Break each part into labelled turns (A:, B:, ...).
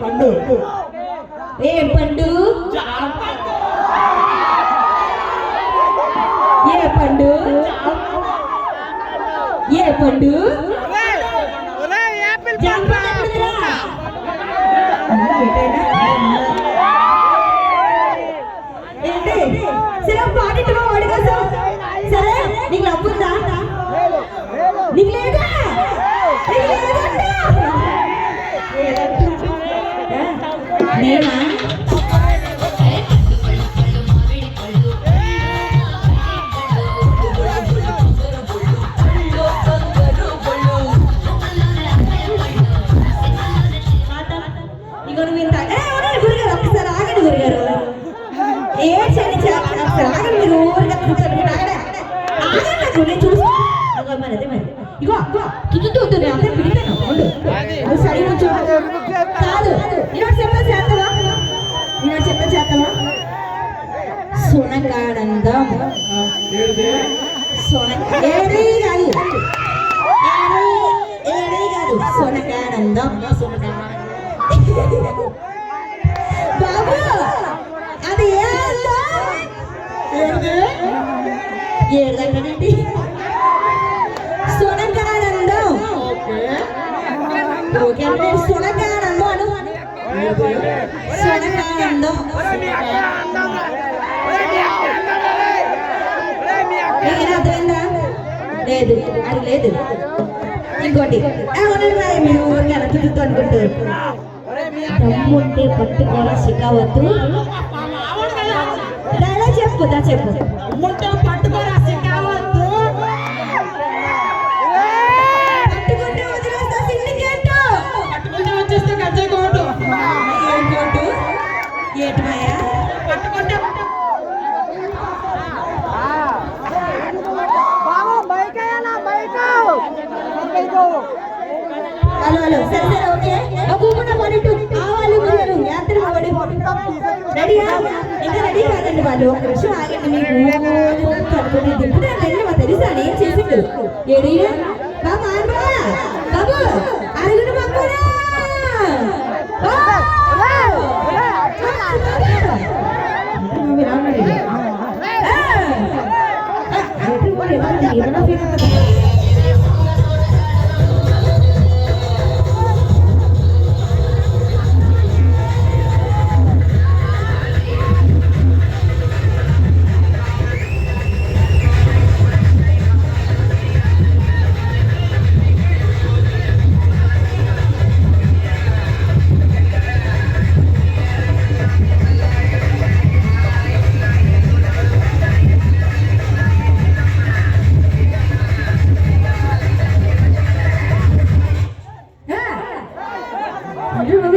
A: పండు.
B: ఏ పండు? ఏ పండు? ఏ పండు? నీకు లేదా ఎక్కడుందిరా? ఏంటి సరే ఒక పాట ఇట్టుకో వాడి కోసం సరే నీకు డబ్బుందా నీకు లేదా నీకు లేదంట నేనా ఇగో నువ్వు ఇంత ఏ, ఉండండి గురుగారు ఒక్కసారి ఆగండి గురుగారు ఏడ్చండి చాలా ఒకసారి ఆగండి మీరు ఊరిగా కూర్చోండి మీరు ఆగండి ఆగండి నాకు నేను చూసి అగో మరి అదే మరి. ఇగో తుదు తుదు నేను పిడితాను ఆనందం సోనక ఏడీ కాదు ఏడీ కాదు సోనకానందం బాబు అది ఓకే అంటే అను సునకానందం లేదు అది లేదు. ఇంకోటి ఆ, ఉండండి మీరు ఊరికే అలా తిరుగుతూ అనుకుంటారు దమ్ముంటే పట్టుకోవాలి సిక్కవద్దు డైలాగ్ చెప్పు దా చెప్పు. Hello hello. సరే సరే ఓకే. ఒక్కొక్క పడిట్టు కావాలి మీరు యాత్ర పడి రెడీయా ఇంకా రెడీ కాదండి వాళ్ళు. ఒక నిమిషం ఆగండి మీకు కనుకొని దింపుతా వెళ్ళి మా తెలుసా? ఏం చేసిండు ఏడి బాబు బాబు!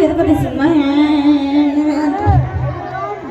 B: எதை பற்றி சொன்னேன்